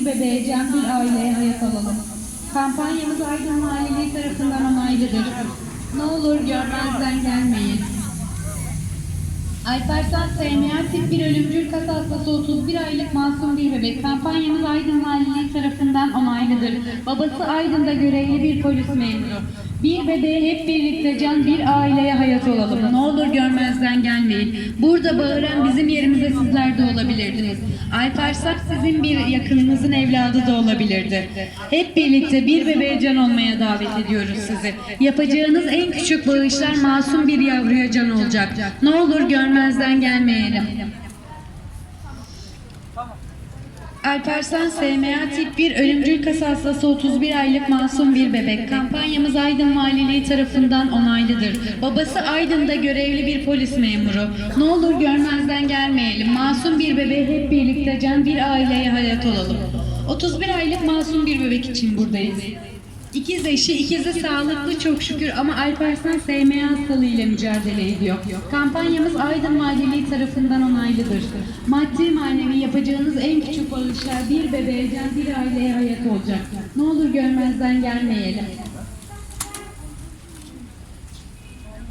bir bebeğe can bir aileye hayat alalım. Kampanyamız Aydın Valiliği tarafından onaylıdır. Ne olur görmezden gelmeyin. Alparslan SMA tip bir ölümcül kas hastası 31 aylık masum bir bebek. Kampanyamız Aydın Valiliği tarafından onaylıdır. Babası Aydın'da görevli bir polis memuru. Bir bebeğe hep birlikte can bir aileye hayat olalım. Görmezden gelmeyin. Burada bağıran bizim yerimize sizler de olabilirdiniz. Alparslan sizin bir yakınınızın evladı da olabilirdi. Hep birlikte bir bebeğe can olmaya davet ediyoruz sizi. Yapacağınız en küçük bağışlar masum bir yavruya can olacak. Ne olur görmezden gelmeyelim. Alparslan SMA tip 1 ölümcül kas hastası 31 aylık masum bir bebek. Kampanyamız Aydın Valiliği tarafından onaylıdır. Babası Aydın'da görevli bir polis memuru. Ne olur görmezden gelmeyelim. Masum bir bebeğe hep birlikte can bir aileye hayat olalım. 31 aylık masum bir bebek için buradayız. İkiz eşi, ikizi sağlıklı çok şükür ama Alparslan SMA hastalığıyla mücadele ediyor. Kampanyamız Aydın Valiliği tarafından onaylıdır. Maddi manevi yapacağınız en küçük bağışlar bir bebeğe can bir aileye hayat olacak. Ne olur görmezden gelmeyelim.